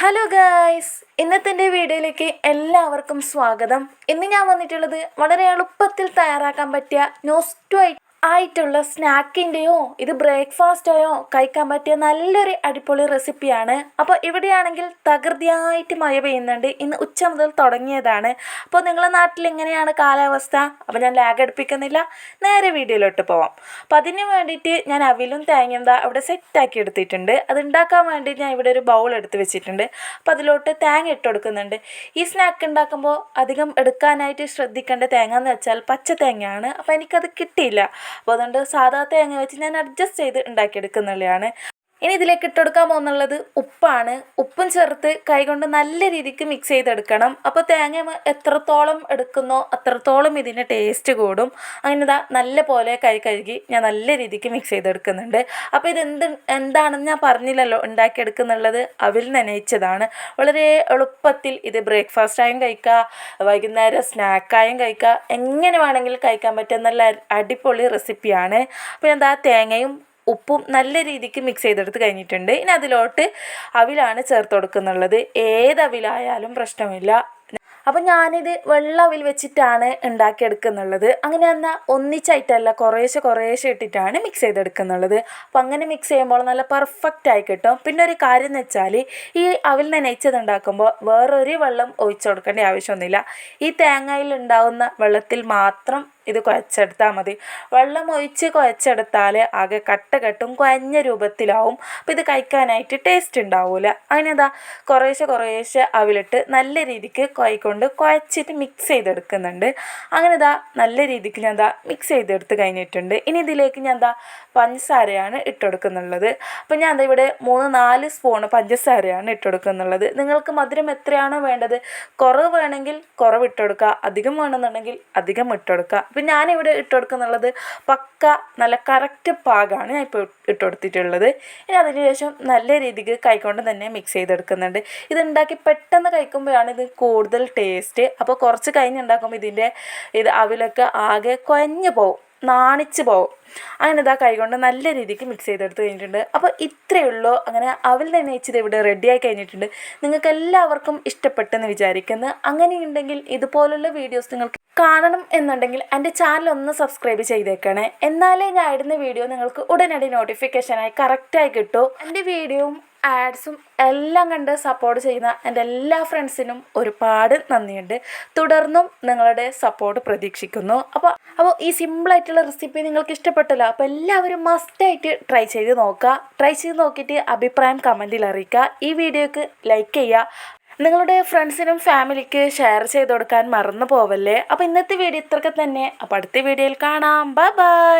Hello guys ഇന്നത്തെ എന്റെ വീഡിയോയിലേക്ക് എല്ലാവർക്കും സ്വാഗതം. ഇന്ന് ഞാൻ വന്നിട്ടുള്ളത് വളരെ എളുപ്പത്തിൽ തയ്യാറാക്കാൻ പറ്റിയ നോസ്റ്റു ആയിട്ടുള്ള സ്നാക്കിന്റെയോ ഇത് ബ്രേക്ക്ഫാസ്റ്റായോ കഴിക്കാൻ പറ്റിയ നല്ലൊരു അടിപൊളി റെസിപ്പിയാണ്. അപ്പോൾ ഇവിടെയാണെങ്കിൽ തകൃതിയായിട്ട് മഴ പെയ്യുന്നുണ്ട്. ഇന്ന് ഉച്ച മുതൽ തുടങ്ങിയതാണ്. അപ്പോൾ നിങ്ങളുടെ നാട്ടിൽ എങ്ങനെയാണ് കാലാവസ്ഥ? അപ്പോൾ ഞാൻ ലാഗ് അടുപ്പിക്കുന്നില്ല. നേരെ വീഡിയോയിലോട്ട് പോവാം. അപ്പോൾ അതിന് വേണ്ടിയിട്ട് ഞാൻ അവിലും തേങ്ങയും ദാ അവിടെ സെറ്റാക്കി എടുത്തിട്ടുണ്ട്. അത് ഉണ്ടാക്കാൻ വേണ്ടി ഞാൻ ഇവിടെ ഒരു ബൗൾ എടുത്ത് വെച്ചിട്ടുണ്ട്. അപ്പോൾ അതിലോട്ട് തേങ്ങ ഇട്ട് കൊടുക്കുന്നുണ്ട്. ഈ സ്നാക്ക് ഉണ്ടാക്കുമ്പോൾ അധികം എടുക്കാനായിട്ട് ശ്രദ്ധിക്കേണ്ട തേങ്ങ എന്ന് വെച്ചാൽ പച്ച തേങ്ങയാണ്. അപ്പോൾ എനിക്കത് കിട്ടിയില്ല. അപ്പോൾ അതുകൊണ്ട് സാധാ തേങ്ങ വെച്ച് ഞാൻ അഡ്ജസ്റ്റ് ചെയ്ത് ഉണ്ടാക്കിയെടുക്കുന്നുള്ളതാണ് ഇനി ഇതിലേക്ക് ഇട്ട് കൊടുക്കാൻ പോകുന്നുള്ളത് ഉപ്പാണ്. ഉപ്പും ചേർത്ത് കൈകൊണ്ട് നല്ല രീതിക്ക് മിക്സ് ചെയ്തെടുക്കണം. അപ്പോൾ തേങ്ങ എത്രത്തോളം എടുക്കുന്നോ അത്രത്തോളം ഇതിന് ടേസ്റ്റ് കൂടും. അങ്ങനെ ഇതാ നല്ല പോലെ കൈ കഴുകി ഞാൻ നല്ല രീതിക്ക് മിക്സ് ചെയ്തെടുക്കുന്നുണ്ട്. അപ്പോൾ ഇത് എന്ത് എന്താണെന്ന് ഞാൻ പറഞ്ഞില്ലല്ലോ ഉണ്ടാക്കിയെടുക്കുന്നുള്ളത്. അവിൽ നനയിച്ചതാണ്. വളരെ എളുപ്പത്തിൽ ഇത് ബ്രേക്ക്ഫാസ്റ്റായും കഴിക്കുക വൈകുന്നേരം സ്നാക്കായും കഴിക്കുക എങ്ങനെ വേണമെങ്കിലും കഴിക്കാൻ പറ്റുന്ന നല്ല അടിപൊളി റെസിപ്പിയാണ് അപ്പോൾ എന്താ തേങ്ങയും ഉപ്പും നല്ല രീതിക്ക് മിക്സ് ചെയ്തെടുത്ത് കഴിഞ്ഞിട്ടുണ്ട്. ഇനി അതിലോട്ട് അവിലാണ് ചേർത്ത് കൊടുക്കുന്നുള്ളത്. ഏത് അവിലായാലും പ്രശ്നമില്ല. അപ്പം ഞാനിത് വെള്ള അവിൽ വെച്ചിട്ടാണ് ഉണ്ടാക്കിയെടുക്കുന്നുള്ളത്. അങ്ങനെ എന്നാൽ ഒന്നിച്ചായിട്ടല്ല കുറേശ്ശെ കുറേശ്ശെ ഇട്ടിട്ടാണ് മിക്സ് ചെയ്തെടുക്കുന്നുള്ളത്. അപ്പം അങ്ങനെ മിക്സ് ചെയ്യുമ്പോൾ നല്ല പെർഫെക്റ്റ് ആയി കിട്ടും. പിന്നെ ഒരു കാര്യം എന്ന് വെച്ചാൽ ഈ അവിൽ നനയിച്ചത് ഉണ്ടാക്കുമ്പോൾ വേറൊരു വെള്ളം ഒഴിച്ചു കൊടുക്കേണ്ട ആവശ്യമൊന്നുമില്ല. ഈ തേങ്ങയിൽ ഉണ്ടാവുന്ന വെള്ളത്തിൽ മാത്രം ഇത് കുഴച്ചെടുത്താൽ മതി. വെള്ളം ഒഴിച്ച് കുഴച്ചെടുത്താൽ ആകെ കട്ട കെട്ടും കുഴഞ്ഞ രൂപത്തിലാവും. അപ്പോൾ ഇത് കഴിക്കാനായിട്ട് ടേസ്റ്റ് ഉണ്ടാവില്ല അതിനെന്താ? കുറേശ്ശെ കുറേശ്ശെ അവിലിട്ട് നല്ല രീതിക്ക് കുഴക്കൊണ്ട് കുഴച്ചിട്ട് മിക്സ് ചെയ്തെടുക്കുന്നുണ്ട്. അങ്ങനെ ഇതാ നല്ല രീതിക്ക് ഞാൻ എന്താ മിക്സ് ചെയ്തെടുത്ത് കഴിഞ്ഞിട്ടുണ്ട്. ഇനി ഇതിലേക്ക് ഞാൻ എന്താ പഞ്ചസാരയാണ് ഇട്ടെടുക്കുന്നുള്ളത്. അപ്പോൾ ഞാൻ എന്താ ഇവിടെ മൂന്ന് നാല് സ്പൂൺ പഞ്ചസാരയാണ് ഇട്ടെടുക്കുന്നുള്ളത്. നിങ്ങൾക്ക് മധുരം എത്രയാണോ വേണ്ടത് കുറവ് വേണമെങ്കിൽ കുറവ് ഇട്ടെടുക്കുക അധികം വേണമെന്നുണ്ടെങ്കിൽ അധികം ഇട്ടുകൊടുക്കുക അപ്പം ഞാനിവിടെ ഇട്ടുകൊടുക്കുന്നുള്ളത് പക്ക നല്ല കറക്റ്റ് പാകമാണ് ഞാൻ ഇപ്പോൾ ഇട്ട് കൊടുത്തിട്ടുള്ളത് ഇനി അതിന് ശേഷം നല്ല രീതിക്ക് കൈക്കൊണ്ട് തന്നെ മിക്സ് ചെയ്തെടുക്കുന്നുണ്ട്. ഇത് ഉണ്ടാക്കി പെട്ടെന്ന് കഴിക്കുമ്പോഴാണ് ഇത് കൂടുതൽ ടേസ്റ്റ് അപ്പോൾ കുറച്ച് കഴിഞ്ഞ് ഉണ്ടാക്കുമ്പോൾ ഇതിന്റെ ഇത് അവിലൊക്കെ ആകെ കുഴഞ്ഞു പോകും നാണിച്ച് പോകും അങ്ങനെ ഇതാ കൈകൊണ്ട് നല്ല രീതിക്ക് മിക്സ് ചെയ്തെടുത്ത് കഴിഞ്ഞിട്ടുണ്ട്. അപ്പോൾ ഇത്രയേ ഉള്ളൂ. അങ്ങനെ അവൽ തന്നെ വെച്ചത് ഇവിടെ റെഡിയായി കഴിഞ്ഞിട്ടുണ്ട്. നിങ്ങൾക്ക് എല്ലാവർക്കും ഇഷ്ടപ്പെട്ടെന്ന് വിചാരിക്കുന്നു. അങ്ങനെയുണ്ടെങ്കിൽ ഇതുപോലുള്ള വീഡിയോസ് നിങ്ങൾക്ക് കാണണം എന്നുണ്ടെങ്കിൽ എന്റെ ചാനൽ ഒന്ന് സബ്സ്ക്രൈബ് ചെയ്തേക്കണേ. എന്നാലേ ഞാൻ ഇടുന്ന വീഡിയോ നിങ്ങൾക്ക് ഉടനടി നോട്ടിഫിക്കേഷനായി കറക്റ്റായി കിട്ടൂ. എന്റെ വീഡിയോയും ആഡ്സും എല്ലാം കണ്ട് സപ്പോർട്ട് ചെയ്യുന്ന എന്റെ എല്ലാ ഫ്രണ്ട്സിനും ഒരുപാട് നന്ദിയുണ്ട്. തുടർന്നും നിങ്ങളുടെ സപ്പോർട്ട് പ്രതീക്ഷിക്കുന്നു. അപ്പോൾ അപ്പോൾ ഈ സിമ്പിളായിട്ടുള്ള റെസിപ്പി നിങ്ങൾക്ക് ഇഷ്ടപ്പെട്ടല്ലോ അപ്പോൾ എല്ലാവരും മസ്റ്റായിട്ട് ട്രൈ ചെയ്ത് നോക്കുക. ട്രൈ ചെയ്ത് നോക്കിയിട്ട് അഭിപ്രായം കമന്റിൽ അറിയിക്കുക. ഈ വീഡിയോക്ക് ലൈക്ക് ചെയ്യുക. നിങ്ങളുടെ ഫ്രണ്ട്സിനും ഫാമിലിക്ക് ഷെയർ ചെയ്ത് കൊടുക്കാൻ മറന്നു പോവല്ലേ? അപ്പോൾ ഇന്നത്തെ വീഡിയോ ഇത്രയൊക്കെ തന്നെ. അപ്പോൾ അടുത്ത വീഡിയോയിൽ കാണാം. Bye bye